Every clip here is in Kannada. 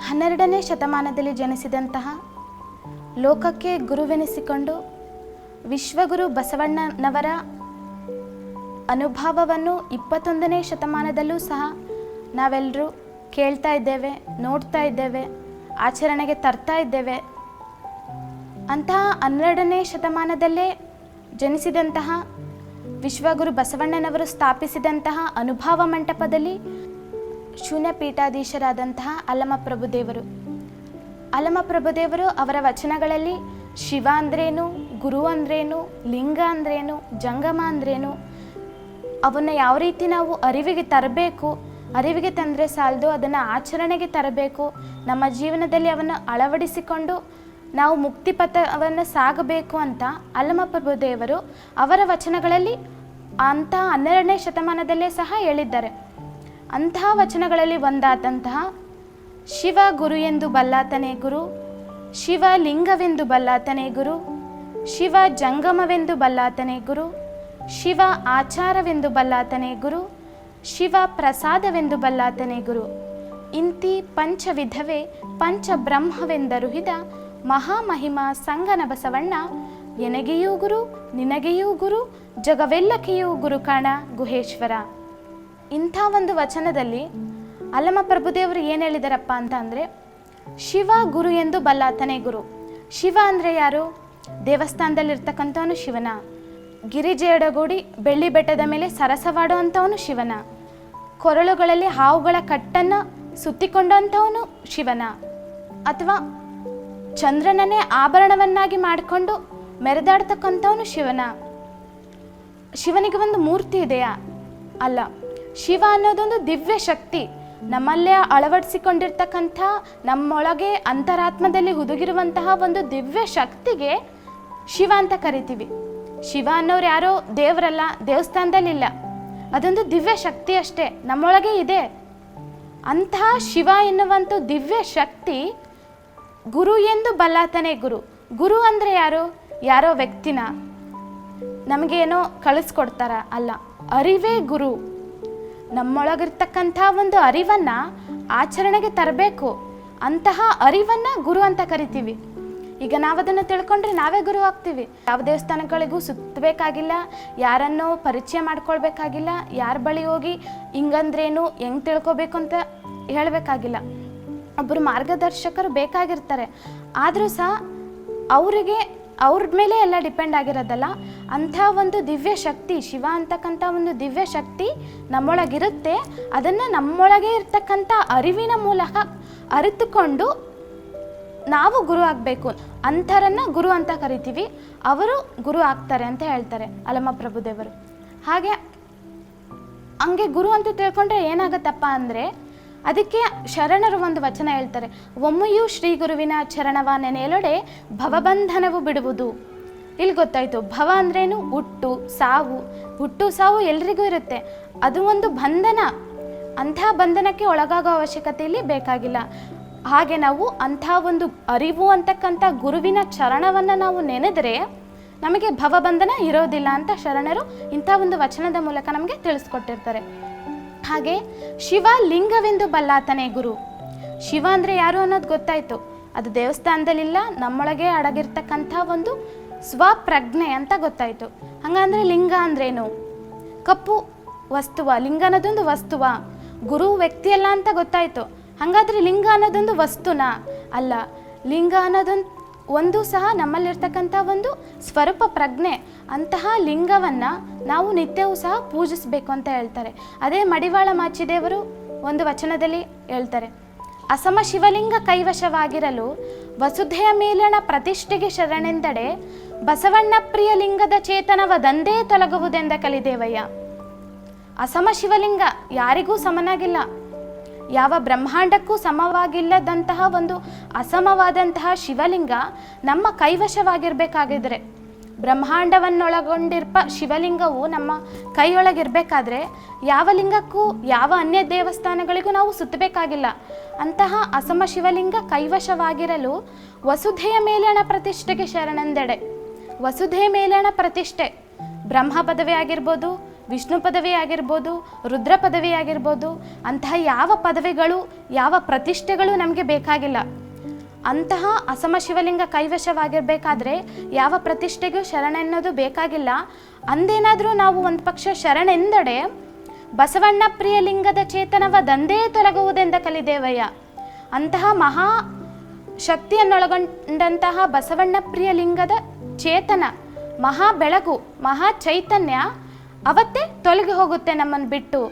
ಹನ್ನೆರಡನೇ ಶತಮಾನದಲ್ಲಿ ಜನಿಸಿದಂತಹ ಲೋಕಕ್ಕೆ ಗುರುವೆನಿಸಿಕೊಂಡು ವಿಶ್ವಗುರು ಬಸವಣ್ಣನವರ ಅನುಭವವನ್ನು ಇಪ್ಪತ್ತೊಂದನೇ ಶತಮಾನದಲ್ಲೂ ಸಹ ನಾವೆಲ್ಲರೂ ಕೇಳ್ತಾ ಇದ್ದೇವೆ, ನೋಡ್ತಾ ಇದ್ದೇವೆ, ಆಚರಣೆಗೆ ತರ್ತಾ ಇದ್ದೇವೆ. ಅಂತಹ ಹನ್ನೆರಡನೇ ಶತಮಾನದಲ್ಲೇ ಜನಿಸಿದಂತಹ ವಿಶ್ವಗುರು ಬಸವಣ್ಣನವರು ಸ್ಥಾಪಿಸಿದಂತಹ ಅನುಭವ ಮಂಟಪದಲ್ಲಿ ಶೂನ್ಯ ಪೀಠಾಧೀಶರಾದಂತಹ ಅಲ್ಲಮ ಪ್ರಭುದೇವರು ಅಲ್ಲಮ ಪ್ರಭುದೇವರು ಅವರ ವಚನಗಳಲ್ಲಿ ಶಿವ ಅಂದ್ರೇನು, ಗುರು ಅಂದ್ರೇನು, ಲಿಂಗ ಅಂದ್ರೇನು, ಜಂಗಮ ಅಂದ್ರೇನು, ಅವನ್ನ ಯಾವ ರೀತಿ ನಾವು ಅರಿವಿಗೆ ತರಬೇಕು, ಅರಿವಿಗೆ ತಂದರೆ ಸಾಲದು, ಅದನ್ನು ಆಚರಣೆಗೆ ತರಬೇಕು, ನಮ್ಮ ಜೀವನದಲ್ಲಿ ಅವನ್ನು ಅಳವಡಿಸಿಕೊಂಡು ನಾವು ಮುಕ್ತಿ ಪಥವನ್ನು ಸಾಗಬೇಕು ಅಂತ ಅಲ್ಲಮ ಪ್ರಭುದೇವರು ಅವರ ವಚನಗಳಲ್ಲಿ ಅಂತಹ ಹನ್ನೆರಡನೇ ಶತಮಾನದಲ್ಲೇ ಸಹ ಹೇಳಿದ್ದಾರೆ. ಅಂತಹ ವಚನಗಳಲ್ಲಿ ಒಂದಾದಂತಹ ಶಿವ ಗುರು ಎಂದು ಬಲ್ಲಾತನೇ ಗುರು, ಶಿವ ಲಿಂಗವೆಂದು ಬಲ್ಲಾತನೇ ಗುರು, ಶಿವ ಜಂಗಮವೆಂದು ಬಲ್ಲಾತನೇ ಗುರು, ಶಿವ ಆಚಾರವೆಂದು ಬಲ್ಲಾತನೇ ಗುರು, ಶಿವ ಪ್ರಸಾದವೆಂದು ಬಲ್ಲಾತನೇ ಗುರು. ಇಂತಿ ಪಂಚವಿಧವೇ ಪಂಚಬ್ರಹ್ಮವೆಂದರುಹಿದ ಮಹಾಮಹಿಮ ಸಂಗನ ಬಸವಣ್ಣ ಎನಗೆಯೂ ಗುರು, ನಿನಗೆಯೂ ಗುರು, ಜಗವೆಲ್ಲಕೆಯೂ ಗುರುಕಾಣ ಗುಹೇಶ್ವರ. ಇಂಥ ಒಂದು ವಚನದಲ್ಲಿ ಅಲ್ಲಮ ಪ್ರಭುದೇವರು ಏನು ಹೇಳಿದಾರಪ್ಪ ಅಂತ ಅಂದರೆ, ಶಿವ ಗುರು ಎಂದು ಬಲ್ಲಾತನೇ ಗುರು. ಶಿವ ಅಂದರೆ ಯಾರು? ದೇವಸ್ಥಾನದಲ್ಲಿರ್ತಕ್ಕಂಥವನು ಶಿವನ. ಗಿರಿಜೇಡಗೂಡಿ ಬೆಳ್ಳಿ ಬೆಟ್ಟದ ಮೇಲೆ ಸರಸವಾಡೋ ಅಂಥವನು ಶಿವನ. ಕೊರಳುಗಳಲ್ಲಿ ಹಾವುಗಳ ಕಟ್ಟನ್ನು ಸುತ್ತಿಕೊಂಡಂಥವನು ಶಿವನ. ಅಥವಾ ಚಂದ್ರನನ್ನೇ ಆಭರಣವನ್ನಾಗಿ ಮಾಡಿಕೊಂಡು ಮೆರೆದಾಡ್ತಕ್ಕಂಥವನು ಶಿವನ. ಶಿವನಿಗೆ ಒಂದು ಮೂರ್ತಿ ಇದೆಯಾ? ಅಲ್ಲ. ಶಿವ ಅನ್ನೋದೊಂದು ದಿವ್ಯ ಶಕ್ತಿ. ನಮ್ಮಲ್ಲೇ ಅಳವಡಿಸಿಕೊಂಡಿರ್ತಕ್ಕಂಥ ನಮ್ಮೊಳಗೆ ಅಂತರಾತ್ಮದಲ್ಲಿ ಹುದುಗಿರುವಂತಹ ಒಂದು ದಿವ್ಯ ಶಕ್ತಿಗೆ ಶಿವ ಅಂತ ಕರಿತೀವಿ. ಶಿವ ಅನ್ನೋರು ಯಾರೋ ದೇವರಲ್ಲ ದೇವಸ್ಥಾನದಲ್ಲಿಲ್ಲ ಅದೊಂದು ದಿವ್ಯ ಶಕ್ತಿ ಅಷ್ಟೇ, ನಮ್ಮೊಳಗೆ ಇದೆ. ಅಂತಹ ಶಿವ ಎನ್ನುವಂಥ ದಿವ್ಯ ಶಕ್ತಿ ಗುರು ಎಂದು ಬಲ್ಲಾತನೇ ಗುರು. ಗುರು ಅಂದರೆ ಯಾರು? ಯಾರೋ ವ್ಯಕ್ತಿನ. ನಮಗೇನೋ ಕಳಿಸ್ಕೊಡ್ತಾರ ಅಲ್ಲ. ಅರಿವೇ ಗುರು. ನಮ್ಮೊಳಗಿರ್ತಕ್ಕಂಥ ಒಂದು ಅರಿವನ್ನು ಆಚರಣೆಗೆ ತರಬೇಕು. ಅಂತಹ ಅರಿವನ್ನು ಗುರು ಅಂತ ಕರಿತೀವಿ. ಈಗ ನಾವು ಅದನ್ನು ತಿಳ್ಕೊಂಡ್ರೆ ನಾವೇ ಗುರು ಆಗ್ತೀವಿ. ಯಾವ ದೇವಸ್ಥಾನಗಳಿಗೂ ಸುತ್ತಬೇಕಾಗಿಲ್ಲ, ಯಾರನ್ನೋ ಪರಿಚಯ ಮಾಡ್ಕೊಳ್ಬೇಕಾಗಿಲ್ಲ, ಯಾರ ಬಳಿ ಹೋಗಿ ಹಿಂಗಂದ್ರೇನು ಹೆಂಗೆ ತಿಳ್ಕೊಬೇಕು ಅಂತ ಹೇಳಬೇಕಾಗಿಲ್ಲ. ಒಬ್ಬರು ಮಾರ್ಗದರ್ಶಕರು ಬೇಕಾಗಿರ್ತಾರೆ. ಆದರೂ ಸಹ ಅವರಿಗೆ ಅವ್ರ ಮೇಲೆ ಎಲ್ಲ ಡಿಪೆಂಡ್ ಆಗಿರೋದಲ್ಲ. ಅಂಥ ಒಂದು ದಿವ್ಯ ಶಕ್ತಿ, ಶಿವ ಅಂತಕ್ಕಂಥ ಒಂದು ದಿವ್ಯ ಶಕ್ತಿ ನಮ್ಮೊಳಗಿರುತ್ತೆ. ಅದನ್ನು ನಮ್ಮೊಳಗೆ ಇರ್ತಕ್ಕಂಥ ಅರಿವಿನ ಮೂಲಕ ಅರಿತುಕೊಂಡು ನಾವು ಗುರು ಆಗಬೇಕು. ಅಂಥರನ್ನು ಗುರು ಅಂತ ಕರಿತೀವಿ. ಅವರು ಗುರು ಆಗ್ತಾರೆ ಅಂತ ಹೇಳ್ತಾರೆ ಅಲಮ ಪ್ರಭುದೇವರು. ಹಾಗೆ ಹಂಗೆ ಗುರು ಅಂತ ತಿಳ್ಕೊಂಡ್ರೆ ಏನಾಗತ್ತಪ್ಪ ಅಂದರೆ ಅದಕ್ಕೆ ಶರಣರು ಒಂದು ವಚನ ಹೇಳ್ತಾರೆ. ಒಮ್ಮೆಯೂ ಶ್ರೀ ಗುರುವಿನ ಚರಣವ ನೆನೆಯಲೊಡೆ ಭವಬಂಧನವು ಬಿಡುವುದು. ಇಲ್ಲಿ ಗೊತ್ತಾಯ್ತು. ಭವ ಅಂದ್ರೇನು ಹುಟ್ಟು, ಸಾವು. ಹುಟ್ಟು, ಸಾವು ಎಲ್ರಿಗೂ ಇರುತ್ತೆ. ಅದು ಒಂದು ಬಂಧನ. ಅಂಥ ಬಂಧನಕ್ಕೆ ಒಳಗಾಗೋ ಅವಶ್ಯಕತೆ ಇಲ್ಲಿ ಬೇಕಾಗಿಲ್ಲ. ಹಾಗೆ ನಾವು ಅಂಥ ಒಂದು ಅರಿವು ಅಂತಕ್ಕಂಥ ಗುರುವಿನ ಚರಣವನ್ನು ನಾವು ನೆನೆದರೆ ನಮಗೆ ಭವಬಂಧನ ಇರೋದಿಲ್ಲ ಅಂತ ಶರಣರು ಇಂಥ ಒಂದು ವಚನದ ಮೂಲಕ ನಮಗೆ ತಿಳಿಸ್ಕೊಟ್ಟಿರ್ತಾರೆ. ಹಾಗೆ ಶಿವ ಲಿಂಗವೆಂದು ಬಲ್ಲಾತನೇ ಗುರು. ಶಿವ ಅಂದರೆ ಯಾರು ಅನ್ನೋದು ಗೊತ್ತಾಯ್ತು. ಅದು ದೇವಸ್ಥಾನದಲ್ಲಿಲ್ಲ, ನಮ್ಮೊಳಗೆ ಅಡಗಿರ್ತಕ್ಕಂಥ ಒಂದು ಸ್ವಪ್ರಜ್ಞೆ ಅಂತ ಗೊತ್ತಾಯ್ತು. ಹಂಗಂದ್ರೆ ಲಿಂಗ ಅಂದ್ರೇನು? ಕಪ್ಪು ವಸ್ತುವ, ಲಿಂಗ ಅನ್ನೋದೊಂದು ವಸ್ತುವ. ಗುರು ವ್ಯಕ್ತಿಯಲ್ಲ ಅಂತ ಗೊತ್ತಾಯ್ತು. ಹಾಗಾದ್ರೆ ಲಿಂಗ ಅನ್ನೋದೊಂದು ವಸ್ತುನ ಅಲ್ಲ, ಲಿಂಗ ಅನ್ನೋದೊಂದು ಒಂದು ಸಹ ನಮ್ಮಲ್ಲಿರ್ತಕ್ಕಂಥ ಒಂದು ಸ್ವರೂಪ ಪ್ರಜ್ಞೆ. ಅಂತಹ ಲಿಂಗವನ್ನು ನಾವು ನಿತ್ಯವೂ ಸಹ ಪೂಜಿಸಬೇಕು ಅಂತ ಹೇಳ್ತಾರೆ. ಅದೇ ಮಡಿವಾಳ ಮಾಚಿದೇವರು ಒಂದು ವಚನದಲ್ಲಿ ಹೇಳ್ತಾರೆ. ಅಸಮ ಶಿವಲಿಂಗ ಕೈವಶವಾಗಿರಲು ವಸುಧೆಯ ಮೇಲಣ ಪ್ರತಿಷ್ಠೆಗೆ ಶರಣೆಂದಡೆ ಬಸವಣ್ಣ ಪ್ರಿಯ ಲಿಂಗದ ಚೇತನವದಂದೇ ತೊಲಗುವುದೆಂದ ಕಲಿದೇವಯ್ಯ. ಅಸಮ ಶಿವಲಿಂಗ ಯಾರಿಗೂ ಸಮನಾಗಿಲ್ಲ. ಯಾವ ಬ್ರಹ್ಮಾಂಡಕ್ಕೂ ಸಮವಾಗಿಲ್ಲದಂತಹ ಒಂದು ಅಸಮವಾದಂತಹ ಶಿವಲಿಂಗ ನಮ್ಮ ಕೈವಶವಾಗಿರಬೇಕಾಗಿದ್ರೆ, ಬ್ರಹ್ಮಾಂಡವನ್ನೊಳಗೊಂಡಿರ್ಪ ಶಿವಲಿಂಗವು ನಮ್ಮ ಕೈಯೊಳಗಿರಬೇಕಾದ್ರೆ, ಯಾವ ಲಿಂಗಕ್ಕೂ, ಯಾವ ಅನ್ಯ ದೇವಸ್ಥಾನಗಳಿಗೂ ನಾವು ಸುತ್ತಬೇಕಾಗಿಲ್ಲ. ಅಂತಹ ಅಸಮ ಶಿವಲಿಂಗ ಕೈವಶವಾಗಿರಲು ವಸುಧೆಯ ಮೇಲಣ ಪ್ರತಿಷ್ಠೆಗೆ ಶರಣೆಂದೆಡೆ. ವಸುಧೆ ಮೇಲಣ ಪ್ರತಿಷ್ಠೆ. ಬ್ರಹ್ಮ ಪದವಿ ಆಗಿರ್ಬೋದು, ವಿಷ್ಣು ಪದವಿ ಆಗಿರ್ಬೋದು, ರುದ್ರ ಪದವಿ ಆಗಿರ್ಬೋದು, ಅಂತಹ ಯಾವ ಪದವಿಗಳು, ಯಾವ ಪ್ರತಿಷ್ಠೆಗಳು ನಮಗೆ ಬೇಕಾಗಿಲ್ಲ. ಅಂತಹ ಅಸಮ ಶಿವಲಿಂಗ ಕೈವಶವಾಗಿರಬೇಕಾದ್ರೆ ಯಾವ ಪ್ರತಿಷ್ಠೆಗೂ ಶರಣ ಎನ್ನೋದು ಬೇಕಾಗಿಲ್ಲ. ಅಂದೇನಾದರೂ ನಾವು ಒಂದು ಪಕ್ಷ ಶರಣೆಂದಡೆ ಬಸವಣ್ಣ ಪ್ರಿಯಲಿಂಗದ ಚೇತನವ ದಂದೇ ತೊಲಗುವುದೆಂದ ಕಲಿದೇವಯ್ಯ. ಅಂತಹ ಮಹಾ ಶಕ್ತಿಯನ್ನೊಳಗೊಂಡಂತಹ ಬಸವಣ್ಣ ಪ್ರಿಯ ಲಿಂಗದ ಚೇತನ, ಮಹಾ ಬೆಳಗು, ಮಹಾ ಚೈತನ್ಯ ಅವತ್ತೇ ತೊಲಗಿ ಹೋಗುತ್ತೆ ನಮ್ಮನ್ನು ಬಿಟ್ಟು.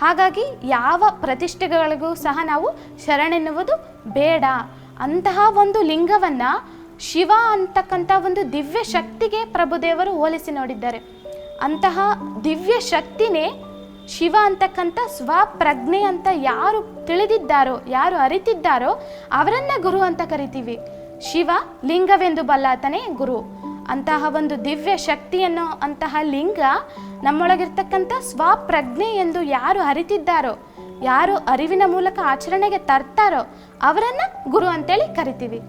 ಹಾಗಾಗಿ ಯಾವ ಪ್ರತಿಷ್ಠೆಗಳಿಗೂ ಸಹ ನಾವು ಶರಣೆನ್ನುವುದು ಬೇಡ. ಅಂತಹ ಒಂದು ಲಿಂಗವನ್ನ ಶಿವ ಅಂತಕ್ಕಂಥ ಒಂದು ದಿವ್ಯ ಶಕ್ತಿಗೆ ಪ್ರಭುದೇವರು ಹೋಲಿಸಿ ನೋಡಿದ್ದಾರೆ. ಅಂತಹ ದಿವ್ಯ ಶಕ್ತಿನೇ ಶಿವ ಅಂತಕ್ಕಂಥ ಸ್ವಪ್ರಜ್ಞೆ ಅಂತ ಯಾರು ತಿಳಿದಿದ್ದಾರೋ, ಯಾರು ಅರಿತಿದ್ದಾರೋ ಅವರನ್ನ ಗುರು ಅಂತ ಕರಿತೀವಿ. ಶಿವ ಲಿಂಗವೆಂದು ಬಲ್ಲಾತನೇ ಗುರು. ಅಂತಹ ಒಂದು ದಿವ್ಯ ಶಕ್ತಿಯನ್ನು ಅಂತಹ ಲಿಂಗ ನಮ್ಮೊಳಗಿರ್ತಕ್ಕಂಥ ಸ್ವಪ್ರಜ್ಞೆ ಎಂದು ಯಾರು ಅರಿತಿದ್ದಾರೋ, ಯಾರು ಅರಿವಿನ ಮೂಲಕ ಆಚರಣೆಗೆ ತರ್ತಾರೋ, ಅವರನ್ನು ಗುರು ಅಂತೇಳಿ ಕರಿತೀವಿ.